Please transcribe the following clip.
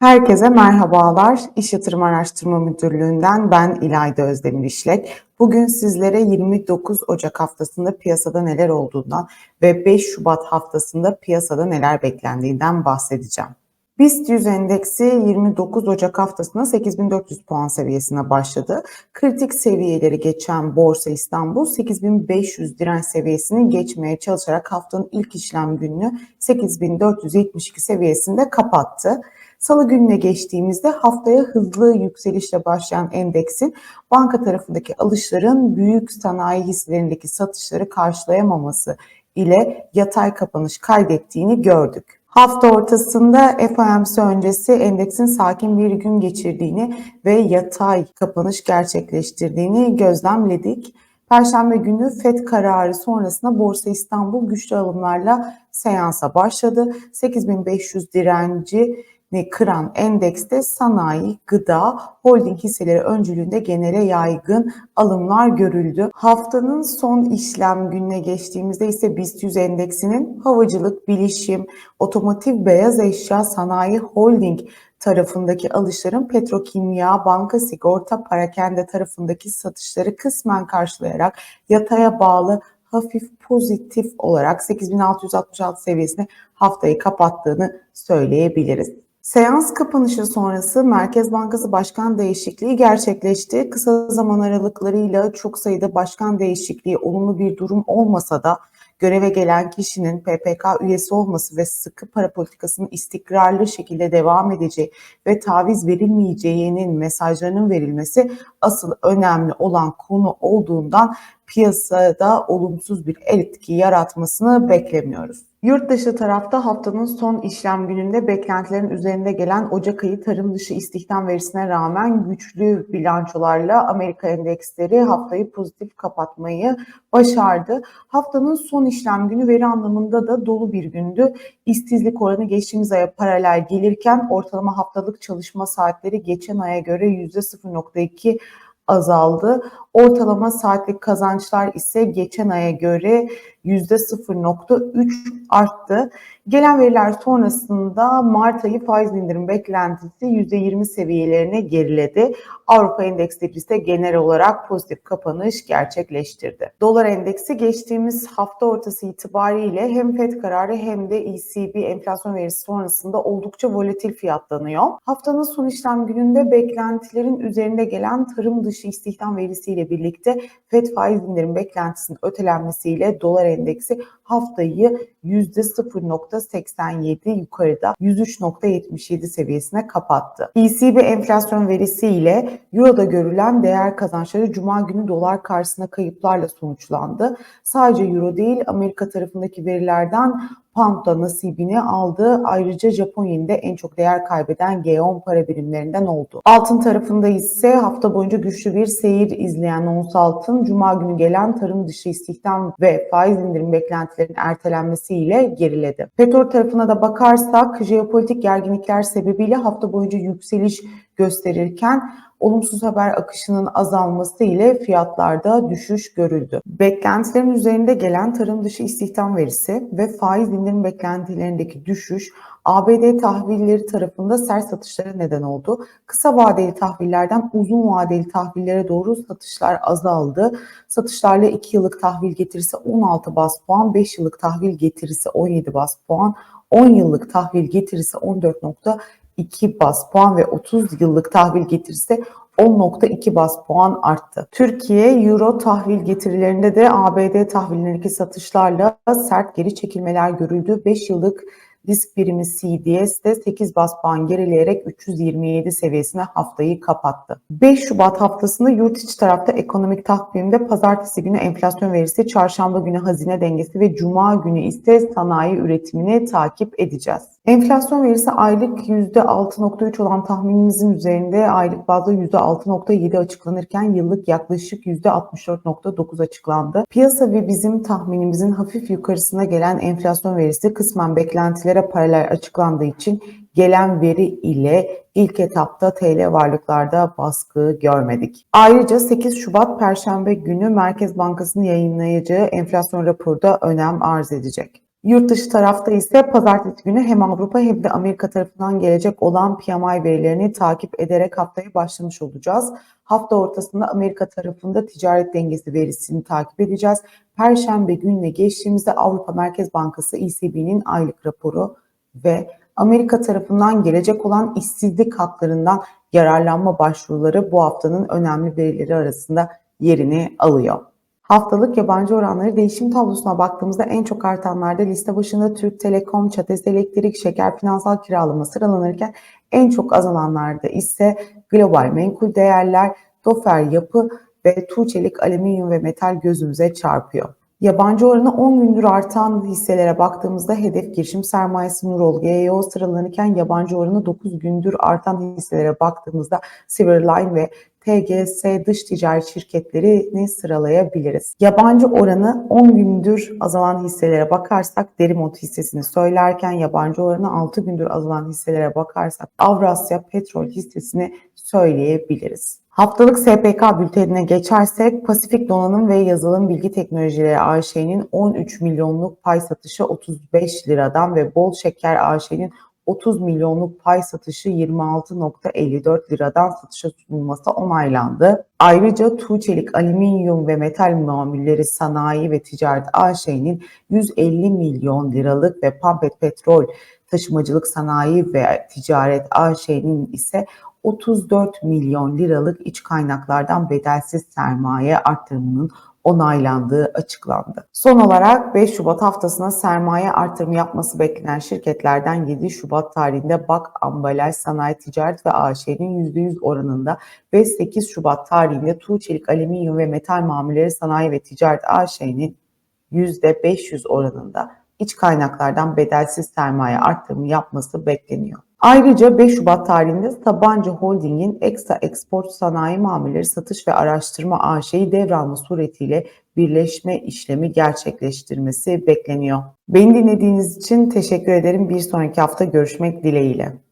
Herkese merhabalar. İş Yatırım Araştırma Müdürlüğü'nden ben İlayda Özdemir İşlek. Bugün sizlere 29 Ocak haftasında piyasada neler olduğundan ve 5 Şubat haftasında piyasada neler beklendiğinden bahsedeceğim. BIST 100 endeksi 29 Ocak haftasında 8400 puan seviyesine başladı. Kritik seviyeleri geçen Borsa İstanbul 8500 direnç seviyesini geçmeye çalışarak haftanın ilk işlem gününü 8472 seviyesinde kapattı. Salı gününe geçtiğimizde haftaya hızlı yükselişle başlayan endeksin banka tarafındaki alışların büyük sanayi hisselerindeki satışları karşılayamaması ile yatay kapanış kaydettiğini gördük. Hafta ortasında FOMC öncesi endeksin sakin bir gün geçirdiğini ve yatay kapanış gerçekleştirdiğini gözlemledik. Perşembe günü FED kararı sonrasında Borsa İstanbul güçlü alımlarla seansa başladı. 8500 direnci kıran endekste sanayi, gıda, holding hisseleri öncülüğünde genele yaygın alımlar görüldü. Haftanın son işlem gününe geçtiğimizde ise BIST 100 endeksinin havacılık, bilişim, otomotiv, beyaz eşya, sanayi, holding tarafındaki alışların petrokimya, banka, sigorta, parakende tarafındaki satışları kısmen karşılayarak yataya bağlı hafif pozitif olarak 8666 seviyesine haftayı kapattığını söyleyebiliriz. Seans kapanışı sonrası Merkez Bankası başkan değişikliği gerçekleşti. Kısa zaman aralıklarıyla çok sayıda başkan değişikliği olumlu bir durum olmasa da göreve gelen kişinin PPK üyesi olması ve sıkı para politikasının istikrarlı şekilde devam edeceği ve taviz verilmeyeceğinin mesajlarının verilmesi asıl önemli olan konu olduğundan piyasada olumsuz bir etki yaratmasını beklemiyoruz. Yurt dışı tarafta haftanın son işlem gününde beklentilerin üzerinde gelen Ocak ayı tarım dışı istihdam verisine rağmen güçlü bilançolarla Amerika endeksleri haftayı pozitif kapatmayı başardı. Haftanın son işlem günü veri anlamında da dolu bir gündü. İstizlik oranı geçtiğimiz aya paralel gelirken ortalama haftalık çalışma saatleri geçen aya göre %0.2 azaldı. Ortalama saatlik kazançlar ise geçen aya göre %0.3 arttı. Gelen veriler sonrasında Mart ayı faiz indirim beklentisi %20 seviyelerine geriledi. Avrupa endeksleri ise genel olarak pozitif kapanış gerçekleştirdi. Dolar endeksi geçtiğimiz hafta ortası itibariyle hem FED kararı hem de ECB enflasyon verisi sonrasında oldukça volatil fiyatlanıyor. Haftanın son işlem gününde beklentilerin üzerinde gelen tarım dışı istihdam verisiyle birlikte FED faiz indirim beklentisinin ötelenmesiyle dolar endeksi haftayı %0.87 yukarıda 103.77 seviyesine kapattı. ECB enflasyon verisi ile Euro'da görülen değer kazançları Cuma günü dolar karşısında kayıplarla sonuçlandı. Sadece Euro değil Amerika tarafındaki verilerden Pound da nasibini aldı. Ayrıca Japon yeninde en çok değer kaybeden G10 para birimlerinden oldu. Altın tarafında ise hafta boyunca güçlü bir seyir izleyen ons altın Cuma günü gelen tarım dışı istihdam ve faiz indirim beklentilerinin ertelenmesiyle geriledi. Petrol tarafına da bakarsak jeopolitik gerginlikler sebebiyle hafta boyunca yükseliş gösterirken olumsuz haber akışının azalması ile fiyatlarda düşüş görüldü. Beklentilerin üzerinde gelen tarım dışı istihdam verisi ve faiz indirim beklentilerindeki düşüş ABD tahvilleri tarafında sert satışlara neden oldu. Kısa vadeli tahvillerden uzun vadeli tahvillere doğru satışlar azaldı. Satışlarla 2 yıllık tahvil getirisi 16 bas puan, 5 yıllık tahvil getirisi 17 bas puan, 10 yıllık tahvil getirisi 14.2 bas puan ve 30 yıllık tahvil getirisi 10.2 bas puan arttı. Türkiye Euro tahvil getirilerinde de ABD tahvillerindeki satışlarla sert geri çekilmeler görüldü. 5 yıllık risk birimi CDS'de 8 bas puan gerileyerek 327 seviyesine haftayı kapattı. 5 Şubat haftasında yurt içi tarafta ekonomik takvimde pazartesi günü enflasyon verisi, çarşamba günü hazine dengesi ve cuma günü ise sanayi üretimini takip edeceğiz. Enflasyon verisi aylık %6.3 olan tahminimizin üzerinde aylık bazda %6.7 açıklanırken yıllık yaklaşık %64.9 açıklandı. Piyasa ve bizim tahminimizin hafif yukarısına gelen enflasyon verisi kısmen beklentilere paralel açıklandığı için gelen veri ile ilk etapta TL varlıklarda baskı görmedik. Ayrıca 8 Şubat Perşembe günü Merkez Bankası'nın yayınlayacağı enflasyon raporu da önem arz edecek. Yurt dışı tarafta ise pazartesi günü hem Avrupa hem de Amerika tarafından gelecek olan PMI verilerini takip ederek haftaya başlamış olacağız. Hafta ortasında Amerika tarafında ticaret dengesi verisini takip edeceğiz. Perşembe gününe geçtiğimizde Avrupa Merkez Bankası ECB'nin aylık raporu ve Amerika tarafından gelecek olan işsizlik haklarından yararlanma başvuruları bu haftanın önemli verileri arasında yerini alıyor. Haftalık yabancı oranları değişim tablosuna baktığımızda en çok artanlarda liste başında Türk Telekom, Çates Elektrik, Şeker Finansal Kiralama sıralanırken en çok azalanlarda ise Global Menkul Değerler, Dofer Yapı ve Tuğçelik Alüminyum ve Metal gözümüze çarpıyor. Yabancı oranı 10 gündür artan hisselere baktığımızda hedef girişim sermayesi Nurol GEO sıralanırken yabancı oranı 9 gündür artan hisselere baktığımızda Silverline ve TGS dış ticaret şirketlerini sıralayabiliriz. Yabancı oranı 10 gündür azalan hisselere bakarsak Derimot hissesini söylerken yabancı oranı 6 gündür azalan hisselere bakarsak Avrasya Petrol hissesini söyleyebiliriz. Haftalık SPK bültenine geçersek Pasifik Donanım ve Yazılım Bilgi Teknolojileri AŞ'nin 13 milyonluk pay satışı 35 liradan ve Bol Şeker AŞ'nin 30 milyonluk pay satışı 26.54 liradan satışa sunulması onaylandı. Ayrıca Tuğçelik Alüminyum ve Metal Mamulleri Sanayi ve Ticaret AŞ'nin 150 milyon liralık ve Pampet Petrol Taşımacılık Sanayi ve Ticaret AŞ'nin ise 34 milyon liralık iç kaynaklardan bedelsiz sermaye artırımının onaylandığı açıklandı. Son olarak 5 Şubat haftasına sermaye artırımı yapması beklenen şirketlerden 7 Şubat tarihinde BAK Ambalaj Sanayi Ticaret ve AŞ'nin %100 oranında ve 8 Şubat tarihinde Tuğçelik Alüminyum ve Metal Mamulleri Sanayi ve Ticaret AŞ'nin %500 oranında iç kaynaklardan bedelsiz sermaye artırımı yapması bekleniyor. Ayrıca 5 Şubat tarihinde Sabancı Holding'in Eksa Export Sanayi Mamulleri Satış ve Araştırma AŞ'yi devralma suretiyle birleşme işlemi gerçekleştirmesi bekleniyor. Beni dinlediğiniz için teşekkür ederim. Bir sonraki hafta görüşmek dileğiyle.